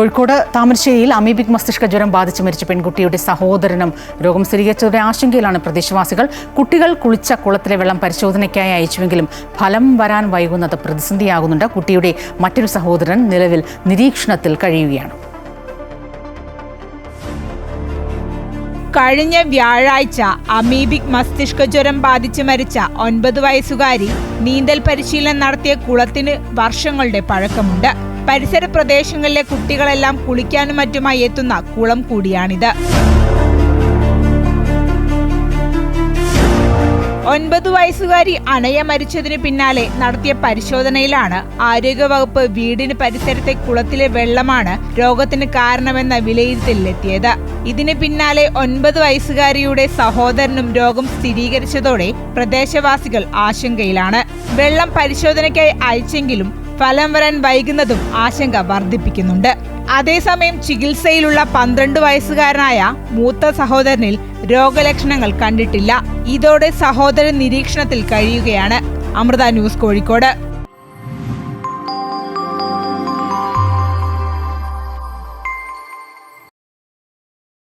കോഴിക്കോട് താമരശ്ശേരിയിൽ അമീബിക് മസ്തിഷ്ക ജ്വരം ബാധിച്ച് മരിച്ച പെൺകുട്ടിയുടെ സഹോദരനും രോഗം സ്ഥിരീകരിച്ചതോടെ ആശങ്കയിലാണ് പ്രദേശവാസികൾ. കുട്ടികൾ കുളിച്ച കുളത്തിലെ വെള്ളം പരിശോധനയ്ക്കായി അയച്ചുവെങ്കിലും ഫലം വരാൻ വൈകുന്നത് പ്രതിസന്ധിയാകുന്നുണ്ട്. കുട്ടിയുടെ മറ്റൊരു സഹോദരൻ നിലവിൽ നിരീക്ഷണത്തിൽ കഴിയുകയാണ്. കഴിഞ്ഞ വ്യാഴാഴ്ച അമീബിക് മസ്തിഷ്ക ജ്വരം ബാധിച്ച് മരിച്ച ഒൻപത് വയസ്സുകാരി നീന്തൽ പരിശീലനം നടത്തിയ കുളത്തിന് വർഷങ്ങളുടെ പഴക്കമുണ്ട്. പരിസര പ്രദേശങ്ങളിലെ കുട്ടികളെല്ലാം കുളിക്കാനും മറ്റുമായി എത്തുന്ന കുളം കൂടിയാണിത്. ഒൻപത് വയസ്സുകാരി അണയ മരിച്ചതിന് പിന്നാലെ നടത്തിയ പരിശോധനയിലാണ് ആരോഗ്യവകുപ്പ് വീടിന് പരിസരത്തെ കുളത്തിലെ വെള്ളമാണ് രോഗത്തിന് കാരണമെന്ന വിലയിരുത്തലിലെത്തിയത്. ഇതിന് പിന്നാലെ ഒൻപത് വയസ്സുകാരിയുടെ സഹോദരനും രോഗം സ്ഥിരീകരിച്ചതോടെ പ്രദേശവാസികൾ ആശങ്കയിലാണ്. വെള്ളം പരിശോധനയ്ക്കായി അയച്ചെങ്കിലും ഫലം വരാൻ വൈകുന്നതും ആശങ്ക വർദ്ധിപ്പിക്കുന്നുണ്ട്. അതേസമയം ചികിത്സയിലുള്ള പന്ത്രണ്ട് വയസ്സുകാരനായ മൂത്ത സഹോദരനിൽ രോഗലക്ഷണങ്ങൾ കണ്ടിട്ടില്ല. ഇതോടെ സഹോദരൻ നിരീക്ഷണത്തിൽ കഴിയുകയാണ്. അമൃത ന്യൂസ് കോഴിക്കോട്.